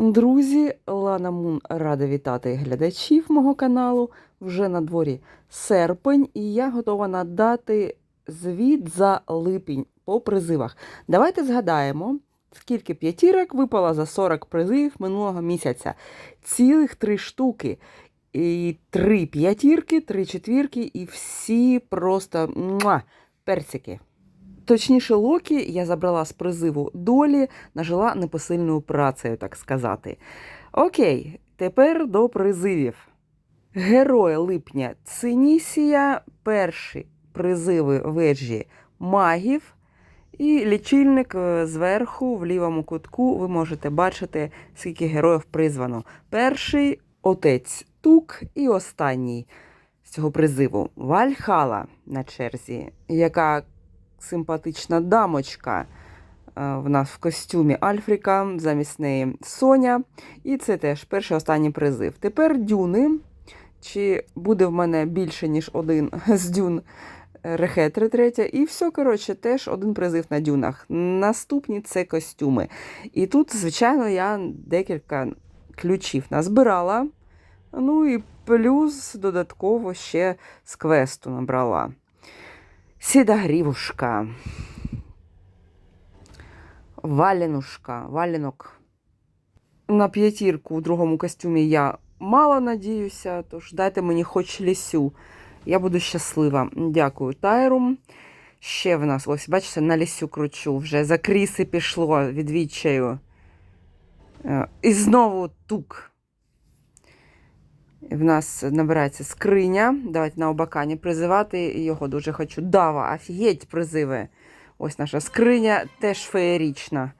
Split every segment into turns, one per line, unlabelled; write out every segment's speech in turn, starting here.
Друзі, Лана Мун рада вітати глядачів мого каналу. Вже на дворі серпень, і я готова надати звіт за липень по призивах. Давайте згадаємо, скільки п'ятірок випало за 40 призивів минулого місяця. Цілих три штуки. І три п'ятірки, три четвірки, і всі просто муа, персики. Точніше, Локі я забрала з призиву долі, нажила непосильною працею, так сказати. Окей, тепер до призивів. Герой липня Цинісія, перші призиви вежі магів. І лічильник е, зверху, в лівому кутку, ви можете бачити, скільки героїв призвано. Перший отець Тук і останній з цього призиву Вальхала на черзі, яка симпатична дамочка. е, В нас в костюмі Альфріка, замість неї Соня. І це теж перший останній призив. Тепер дюни. Чи буде в мене більше, ніж один з дюн рехетри третя. І все, коротше, теж один призив на дюнах. Наступні це костюми. І тут, звичайно, я декілька ключів назбирала. Ну і плюс додатково ще з квесту набрала. Сідагрівушка. Валінушка, валінок. На п'ятірку у другому костюмі я мало надіюся, тож дайте мені хоч лісю. Я буду щаслива. Дякую, Тайрум. Ще в нас, ось, бачите, на лісю кручу. Вже за кріси пішло від відчаю. Е, І знову тук. В нас набирається скриня. Давайте на обакані призивати. Його дуже хочу. Дава, офігеть призиви. Ось наша скриня, теж феєрічна.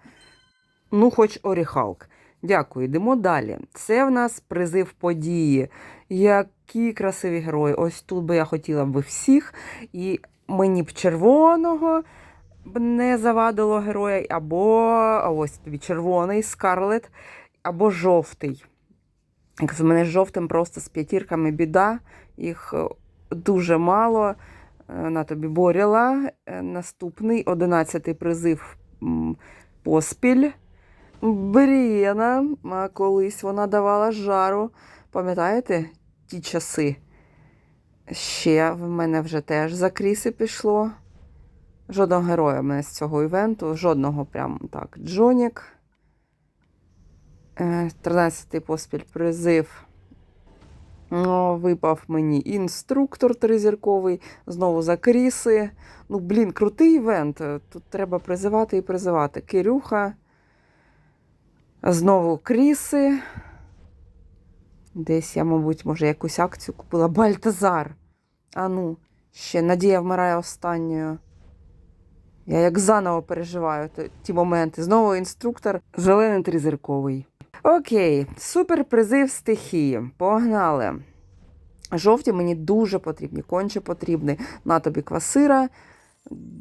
Ну, хоч Оріхалк. Дякую, йдемо далі. Це в нас призив події. Які красиві герої. Ось тут би я хотіла б всіх. І мені б червоного б не завадило героя, або ось тобі червоний скарлет, або жовтий. Якщо в мене з жовтим просто з п'ятірками біда, їх е, дуже мало. Е, На тобі боріла. Е, Наступний одинадцятий призив поспіль. Брієна, колись вона давала жару. Пам'ятаєте ті часи? Ще в мене вже теж за кріси пішло. Жодного героя в мене з цього івенту, жодного прям так. Джонік. 13-й поспіль призив. О, випав мені інструктор тризірковий, знову за кріси. Ну, блін, крутий івент. Тут треба призивати і призивати. Кирюха. Знову кріси. Десь я, мабуть, може, якусь акцію купила. Бальтазар. А ну, ще Надія вмирає останньою. Я як заново переживаю ті моменти. Знову інструктор зелений тризірковий. Окей, супер призив стихії. Погнали. Жовті мені дуже потрібні, конче потрібні. На тобі квасира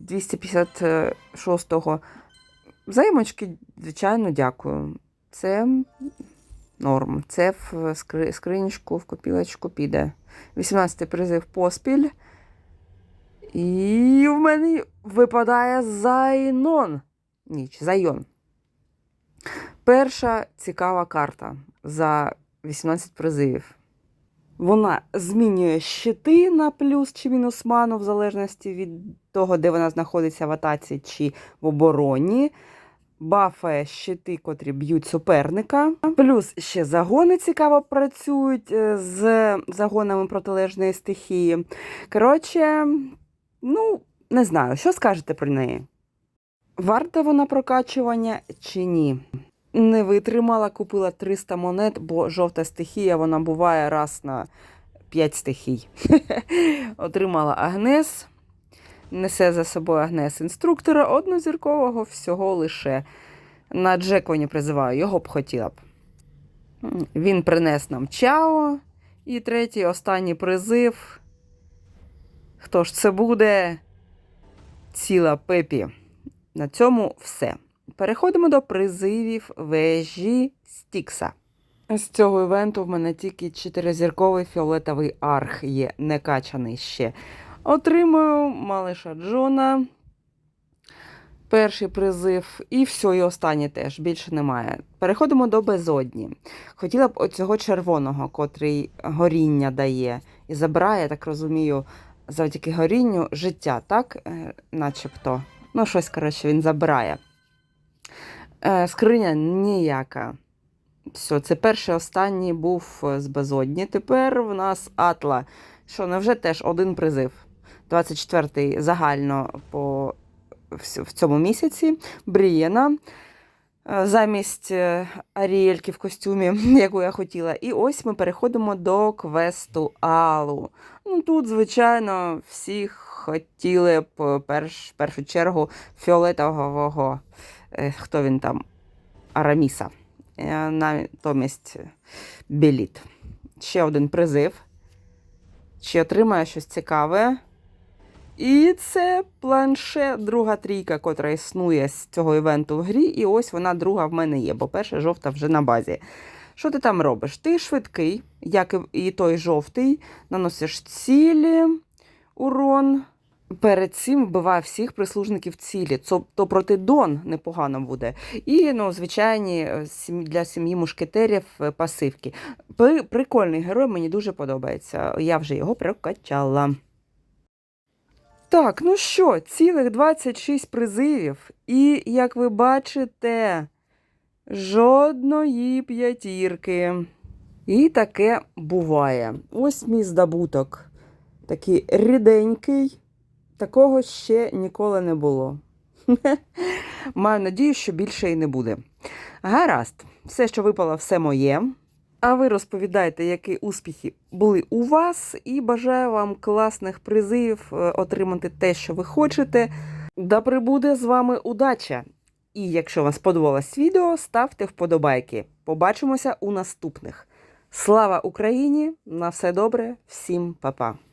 256-го. Займочки, звичайно, дякую. Це норм. Це в скри- скринічку, в копілочку піде. 18-й призив поспіль. І в мене випадає Зайнон. Ніч, Зайон. Перша цікава карта за 18 призивів. Вона змінює щити на плюс чи мінус ману, в залежності від того, де вона знаходиться в атаці чи в обороні. Бафає щити, котрі б'ють суперника. Плюс ще загони цікаво працюють е, з загонами протилежної стихії. Коротше, ну, не знаю, що скажете про неї? Варта вона прокачування чи ні? Не витримала, купила 300 монет, бо жовта стихія вона буває раз на 5 стихій. Отримала Агнес. Несе за собою Агнес інструктора однозіркового всього лише. На Джеконі призиваю, його б хотіла б. Він принес нам Чао. І третій, останній призив. Хто ж це буде? Ціла Пепі. На цьому все. Переходимо до призивів вежі Стікса. З цього івенту в мене тільки чотиризірковий фіолетовий арх є, не качаний ще. Отримую малиша Джона. Перший призив, і все, і останній теж більше немає. Переходимо до безодні. Хотіла б оцього червоного, котрий горіння дає, і забирає, я так розумію, завдяки горінню життя, так? Е, Начебто. Ну, щось, коротше, він забирає. Е, Скриня ніяка. Все, це перший останній був е, з безодні. Тепер в нас Атла. Що, невже теж один призив? 24-й загально по в цьому місяці. Брієна. е, Замість Аріельки в костюмі, яку я хотіла. І ось ми переходимо до квесту Алу. Ну тут, звичайно, всі хотіли б перш, першу чергу фіолетового, хто він там, Араміса. Е, Натомість Беліт. Ще один призив. Чи отримає щось цікаве? І це планшет, друга трійка, котра існує з цього івенту в грі. І ось вона друга в мене є, бо перша жовта вже на базі. Що ти там робиш? Ти швидкий, як і той жовтий, наносиш цілі, урон. Перед цим вбиває всіх прислужників цілі. Цо- То проти Дон непогано буде. І, ну, звичайні е, для сім'ї мушкетерів е, пасивки. Прикольний герой, мені дуже подобається. Я вже його прокачала. Так, ну що, цілих 26 призивів. І, як ви бачите, жодної п'ятірки. І таке буває. Ось мій здобуток. Такий ріденький. Такого ще ніколи не було. Маю надію, що більше і не буде. Гаразд, все, що випало, все моє. А ви розповідайте, які успіхи були у вас, і бажаю вам класних призивів е, отримати те, що ви хочете. Да прибуде з вами удача! І якщо вам сподобалось відео, ставте вподобайки. Побачимося у наступних. Слава Україні! На все добре, всім па-па!